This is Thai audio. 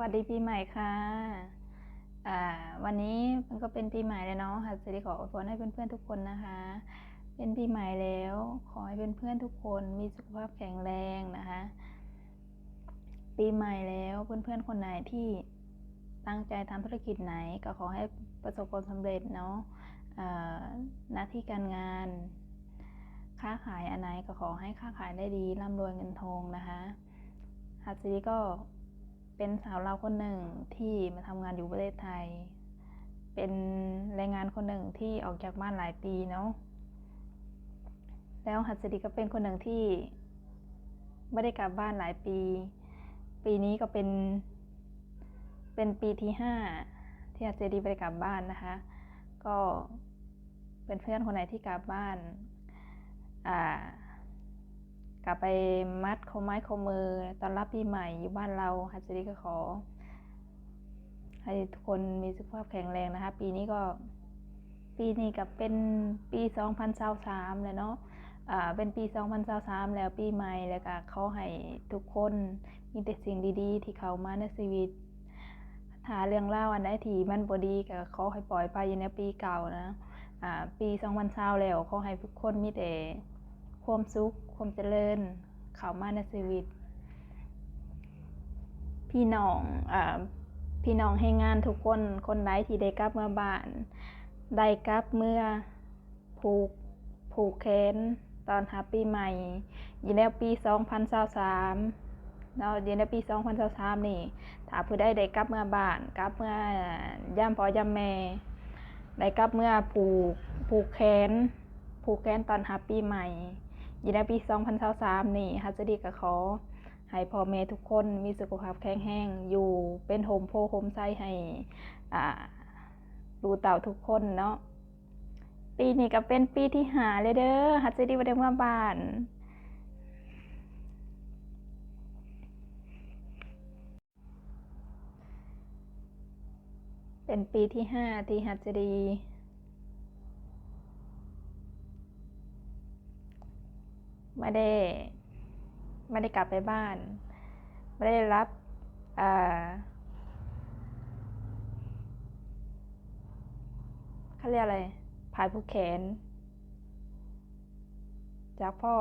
วัสดีปีใหม่ค่ะอ่าวันนี้มันก็เป็นปีใหม่แล้วเนาะค่ะสิริขออวยพรให้เพื่อนๆทุกคนนะคะ เป็นปีใหม่แล้ว ขอให้เพื่อนๆทุกคนมีสุขภาพแข็งแรงนะคะ ปีใหม่แล้วเพื่อนๆคนไหนที่ตั้งใจทำธุรกิจไหน ก็ขอให้ประสบความสำเร็จเนาะหน้าที่การงาน ค้าขายอันไหนก็ขอให้ค้าขายได้ดีร่ำรวยเงินทองนะคะฮัตซีก็ เป็นสาวเราวคนหนึ่งที่มาทำงานอยู่ประเทศไทย เป็นแรงงานคนหนึ่งที่ออกจากบ้านหลายปีเนาะ แล้วฮัตซีก็เป็นคนหนึ่งที่ไม่ได้กลับบ้านหลายปี ปีนี้ก็เป็น เป็นปีที่ห้าที่ฮัตซีไม่ได้กลับบ้านนะคะ ก็เป็นเพื่อนคนไหนที่กลับบ้าน อ่า กลับไปมัดข้อไม้ข้อมือตอนรับปีใหม่อยู่บ้านเราฮัจจรีก็ขอ ให้ทุกคนมีสุขภาพแข็งแรงนะคะ ปีนี้ก็ปีนี้กับเป็นปี 2023เลยเนาะอ่าเป็นปี 2023 แล้วปีใหม่แล้วก็เขอให้ทุกคนมีแต่สิ่งดีๆ ที่เขามาในชีวิตถ้าเรื่องเล่าอันใดที่มันบ่ดีก็ขอให้ปล่อยไปอยู่ในปีเก่านะอ่าปี 2020แล้วขอให้ทุกคนมีแต่ ความสุข ความเจริญ เข้ามาในชีวิต พี่น้องอพี่น้องให้งานทุกคน คนใดที่ได้กลับเมื่อบ้าน ได้กลับเมื่อผูกผูกแขนตอนหาปีใหม่อยู่ในปี 2023เนาะอยู่ในปี 2023 นี่ ถ้าผู้ใดได้กลับเมื่อบ้าน กลับเมื่อย่ำพอย่ำแม่ ได้กลับเมื่อผูกผูกแขนผูกแขนตอนหับปีใหม่ ยู่ในปี 2023 นี่ฮัสดีก็ขอให้พ่อแม่ทุกคนมีสุขภาพแข็งแรงอยู่เป็นโฮมโพโฮมไซให้ดูเต่าทุกคนเนาะปีนี้ก็เป็นปีที่หาเลยเด้อฮัสดีวันเดมาบ้านเป็นปีที่ห้าที่ฮัจดี ไม่ได้ไม่ได้กลับไปบ้าน ไม่ได้รับเขาเรียกอะไรผายผู้แขน จากพ่อ